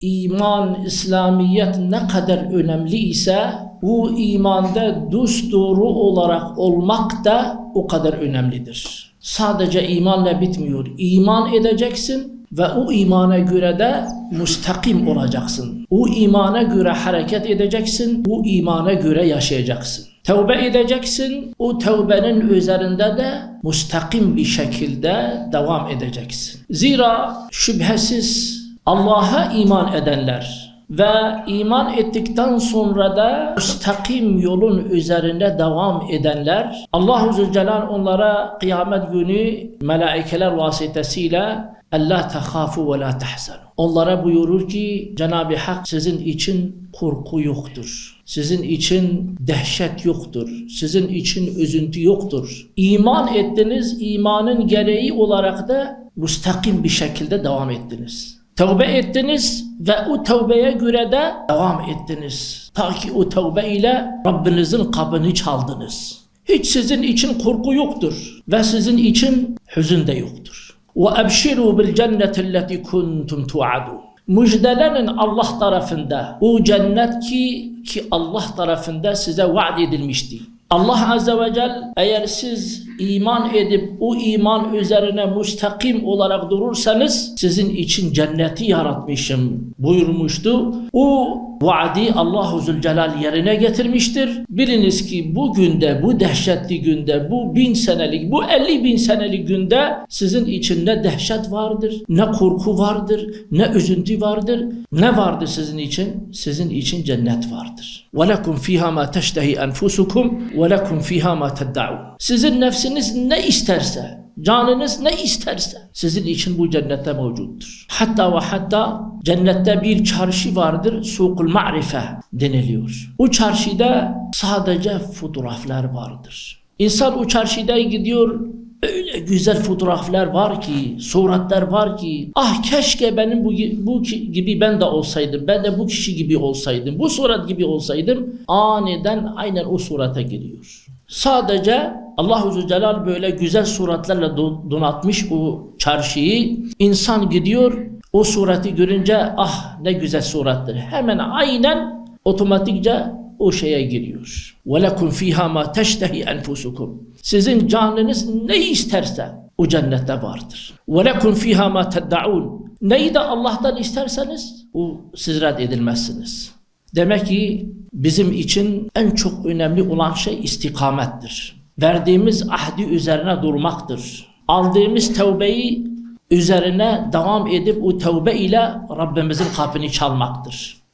iman, İslamiyet ne kadar önemli ise bu imanda dusturu olarak olmak da o kadar önemlidir. Sadece imanla bitmiyor. İman edeceksin ve o imana göre de müstakim olacaksın. O imana göre hareket edeceksin, o imana göre yaşayacaksın. Tevbe edeceksin, o tevbenin üzerinde de müstakim bir şekilde devam edeceksin. Zira şüphesiz Allah'a iman edenler ve iman ettikten sonra da müstakim yolun üzerinde devam edenler Allahu Zülcelal onlara kıyamet günü melaikeler vasıtasıyla Allah tehafu ve la tahzanu. Onlara buyurur ki Cenab-ı Hak sizin için korku yoktur. Sizin için dehşet yoktur. Sizin için üzüntü yoktur. İman ettiniz, imanın gereği olarak da müstakim bir şekilde devam ettiniz. Tevbe ettiniz ve o tevbeye göre de devam ettiniz. Ta ki o tevbe ile Rabbinizin kapını çaldınız. Hiç sizin için korku yoktur ve sizin için hüzün de yoktur. Ve ebşiru bil cenneti lleti kuntum. Müjdelenin Allah tarafında o cennet ki ki Allah tarafında size vaat edilmişti. Allah Azze ve Celle eğer siz iman edip o iman üzerine müstakim olarak durursanız sizin için cenneti yaratmışım buyurmuştu. O vaadi Allahu Zülcelal yerine getirmiştir. Biliniz ki bu günde, bu dehşetli günde, bu bin senelik, bu elli bin senelik günde sizin için ne dehşet vardır, ne korku vardır, ne üzüntü vardır. Ne vardır sizin için? Sizin için cennet vardır. وَلَكُمْ فِيهَا مَا تَشْتَهِ أَنْفُسُكُمْ وَلَكُمْ فِيهَا مَا تَدَّعُونَ Sizin nefsiniz ne isterse, canınız ne isterse sizin için bu cennette mevcuttur. Hatta ve hatta cennette bir çarşı vardır, sukul ma'rife deniliyor. O çarşıda sadece fotoğraflar vardır. İnsan o çarşıda gidiyor, öyle güzel fotoğraflar var ki, suratlar var ki, ah keşke benim bu, bu gibi ben de olsaydım, ben de bu kişi gibi olsaydım, bu surat gibi olsaydım, aniden aynen o surata giriyor. Sadece Allahu Zülcelal böyle güzel suratlarla do- donatmış o çarşıyı. İnsan gidiyor o surati görünce ah ne güzel surattır. Hemen aynen otomatikce o şeye giriyor. وَلَكُمْ ف۪يهَا مَا تَشْتَهِ أَنْفُسُكُمْ Sizin canınız ne isterse o cennette vardır. وَلَكُمْ ف۪يهَا مَا تَدَّعُونَ Neyi de Allah'tan isterseniz o siz reddedilmezsiniz. Demek ki bizim için en çok önemli olan şey istikamettir. Verdiğimiz ahdi üzerine durmaktır. Aldığımız tevbeyi üzerine devam edip o tevbe ile Rabbimizin kapını çalmaktır.